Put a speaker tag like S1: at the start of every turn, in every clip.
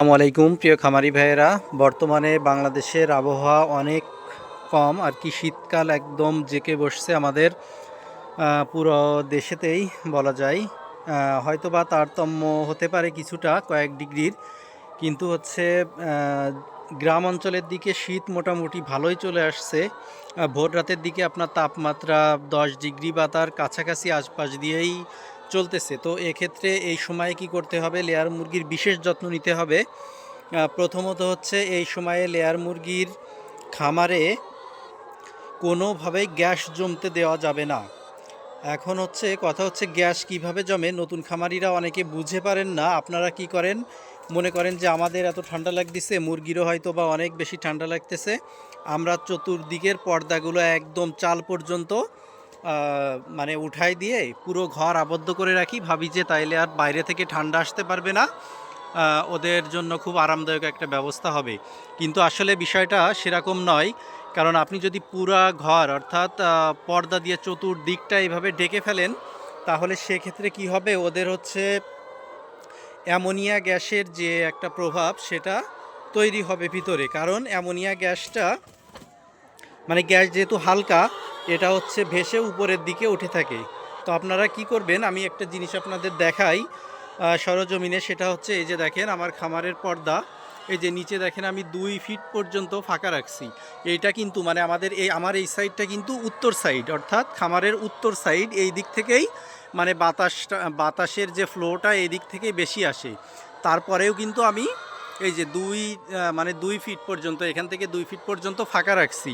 S1: আসসালামু আলাইকুম প্রিয় খামারি ভাইয়েরা। বর্তমানে বাংলাদেশের আবহাওয়া অনেক কম আর কি শীতকাল একদম জেকে বসছে আমাদের পুরো দেশেতেই বলা যায়। আহ, হয়তোবা তারতম্য হতে পারে কিছুটা কয়েক ডিগ্রির। কিন্তু হচ্ছে গ্রাম অঞ্চলের দিকে শীত মোটামুটি ভালোই চলে আসছে। ভোর রাতের দিকে আপনার তাপমাত্রা দশ ডিগ্রি বা তার কাছাকাছি আশপাশ দিয়েই চলতেছে। তো এক্ষেত্রে এই সময়ে কি করতে হবে? লেয়ার মুরগির বিশেষ যত্ন নিতে হবে। প্রথমত হচ্ছে এই সময়ে লেয়ার মুরগির খামারে কোনোভাবেই গ্যাস জমতে দেওয়া যাবে না। এখন হচ্ছে কথা হচ্ছে গ্যাস কীভাবে জমে? নতুন খামারিরা অনেকে বুঝে পারেন না। আপনারা কি করেন? মনে করেন যে আমাদের এত ঠান্ডা লাগতেছে, মুরগিরও হয়তো বা অনেক বেশি ঠান্ডা লাগতেছে। আমরা চতুর্দিকের পর্দাগুলো একদম চাল পর্যন্ত মানে উঠাই দিয়ে পুরো ঘর আবদ্ধ করে রাখি। ভাবি যে তাইলে আর বাইরে থেকে ঠান্ডা আসতে পারবে না। ওদের জন্য খুব আরামদায়ক একটা ব্যবস্থা হবে। কিন্তু আসলে বিষয়টা সেরকম নয়। কারণ আপনি যদি পুরা ঘর অর্থাৎ পর্দা দিয়ে চতুর্দিকটা এইভাবে ডেকে ফেলেন, তাহলে সেক্ষেত্রে কি হবে? ওদের হচ্ছে অ্যামোনিয়া গ্যাসের যে একটা প্রভাব, সেটা তৈরি হবে ভিতরে। কারণ অ্যামোনিয়া গ্যাসটা মানে গ্যাস যেহেতু হালকা এটা হচ্ছে ভেসে উপরের দিকে উঠে থাকে। তো আপনারা কি করবেন? আমি একটা জিনিস আপনাদের দেখাই। সরজমিনে সেটা হচ্ছে এই যে দেখেন আমার খামারের পর্দা। এই যে নিচে দেখেন আমি দুই ফিট পর্যন্ত ফাঁকা রাখছি। এইটা কিন্তু মানে আমাদের এই, আমার এই সাইডটা কিন্তু উত্তর সাইড, অর্থাৎ খামারের উত্তর সাইড। এই দিক থেকেই মানে বাতাসটা, বাতাসের যে ফ্লোটা এই দিক থেকেই বেশি আসে। তারপরেও কিন্তু আমি এই যে দুই মানে দুই ফিট পর্যন্ত, এখান থেকে দুই ফিট পর্যন্ত ফাঁকা রাখছি।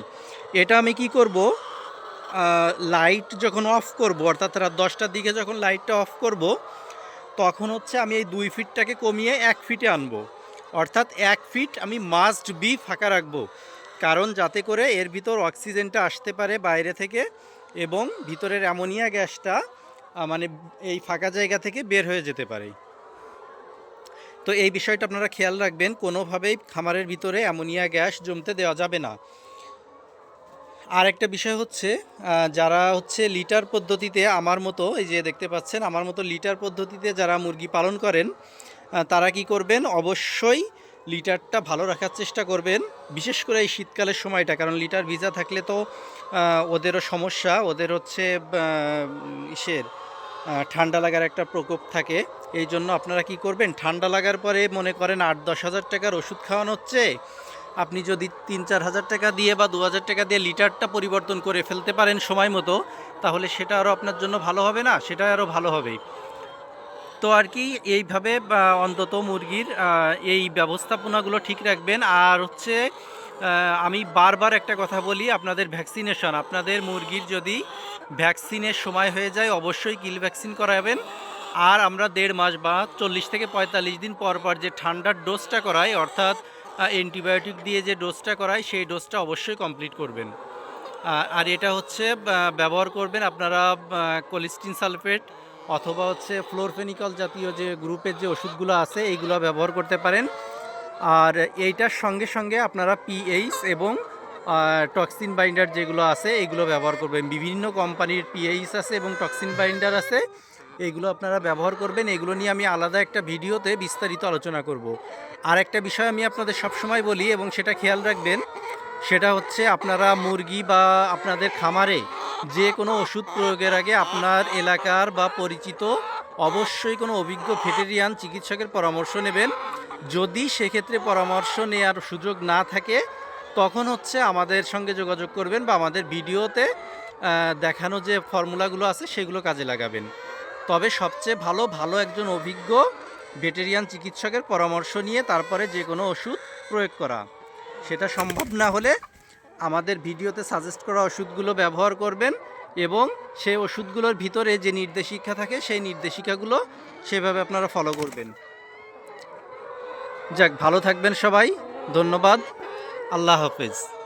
S1: এটা আমি কি করব? লাইট যখন অফ করব, অর্থাৎ রাত দশটার দিকে যখন লাইটটা অফ করব, তখন হচ্ছে আমি এই দুই ফিটটাকে কমিয়ে এক ফিটে আনব। অর্থাৎ এক ফিট আমি মাস্ট বি ফাঁকা রাখব। কারণ যাতে করে এর ভিতর অক্সিজেনটা আসতে পারে বাইরে থেকে এবং ভিতরের অ্যামোনিয়া গ্যাসটা মানে এই ফাঁকা জায়গা থেকে বের হয়ে যেতে পারে। তো এই বিষয়টা আপনারা খেয়াল রাখবেন, কোনোভাবেই খামারের ভিতরে অ্যামোনিয়া গ্যাস জমতে দেওয়া যাবে না। আর একটা বিষয় হচ্ছে যারা হচ্ছে লিটার পদ্ধতিতে আমার মতো, এই যে দেখতে পাচ্ছেন, আমার মতো লিটার পদ্ধতিতে যারা মুরগি পালন করেন তারা কি করবেন? অবশ্যই লিটারটা ভালো রাখার চেষ্টা করবেন, বিশেষ করে এই শীতকালের সময়টা, কারণ লিটার ভিজা থাকলে তো ওদেরও সমস্যা, ওদের হচ্ছে ইসের ঠান্ডা লাগার একটা প্রকোপ থাকে। এই জন্য আপনারা কি করবেন? ঠান্ডা লাগার পরে মনে করেন আট দশ হাজার টাকার ওষুধ খাওয়ানো হচ্ছে আপনি যদি তিন চার হাজার টাকা দিয়ে বা দু হাজার টাকা দিয়ে লিটারটা পরিবর্তন করে ফেলতে পারেন সময় মতো, তাহলে সেটা আরও আপনার জন্য ভালো হবে না? সেটা আরও ভালো হবে। তো আর কি, এইভাবে অন্তত মুরগির এই ব্যবস্থাপনাগুলো ঠিক রাখবেন। আর হচ্ছে আমি বারবার একটা কথা বলি, আপনাদের ভ্যাকসিনেশন। আপনাদের মুরগির যদি ভ্যাকসিনের সময় হয়ে যায়, অবশ্যই কিল ভ্যাকসিন করাবেন। আর আমরা দেড় মাস বা চল্লিশ থেকে পঁয়তাল্লিশ দিন পর পর যে ঠান্ডার ডোজটা করাই, অর্থাৎ অ্যান্টিবায়োটিক দিয়ে যে ডোজটা করায়, সেই ডোজটা অবশ্যই কমপ্লিট করবেন। আর এটা হচ্ছে ব্যবহার করবেন আপনারা কোলিস্টিন সালফেট অথবা হচ্ছে ফ্লোরফেনিকল জাতীয় যে গ্রুপের যে ওষুধগুলো আছে, এইগুলো ব্যবহার করতে পারেন। আর এইটার সঙ্গে সঙ্গে আপনারা পিএইচ এবং টক্সিন বাইন্ডার যেগুলো আছে এগুলো ব্যবহার করবেন। বিভিন্ন কোম্পানির পিএইচ আছে এবং টক্সিন বাইন্ডার আছে। এইগুলো আপনারা ব্যবহার করবেন, এগুলো নিয়ে আমি আলাদা একটা ভিডিওতে বিস্তারিত আলোচনা করব। আর একটা বিষয় আমি আপনাদের সবসময় বলি এবং সেটা খেয়াল রাখবেন, সেটা হচ্ছে আপনারা মুরগি বা আপনাদের খামারে যে কোনো ওষুধ প্রয়োগের আগে আপনার এলাকার বা পরিচিত অবশ্যই কোনো অভিজ্ঞ ভেটেরিয়ান চিকিৎসকের পরামর্শ নেবেন। যদি সেক্ষেত্রে পরামর্শ নেওয়ার সুযোগ না থাকে, তখন হচ্ছে আমাদের সঙ্গে যোগাযোগ করবেন বা আমাদের ভিডিওতে দেখানো যে ফর্মুলাগুলো আছে সেগুলো কাজে লাগাবেন। তবে সবচেয়ে ভালো ভালো একজন অভিজ্ঞ ভেটেরিয়ান চিকিৎসকের পরামর্শ নিয়ে তারপরে যে কোনো ওষুধ প্রয়োগ করা। সেটা সম্ভব না হলে আমাদের ভিডিওতে সাজেস্ট করা ওষুধগুলো ব্যবহার করবেন এবং সেই ওষুধগুলোর ভিতরে যে নির্দেশিকা থাকে, সেই নির্দেশিকাগুলো সেভাবে আপনারা ফলো করবেন। যাক, ভালো থাকবেন সবাই। ধন্যবাদ। আল্লাহ হাফেজ।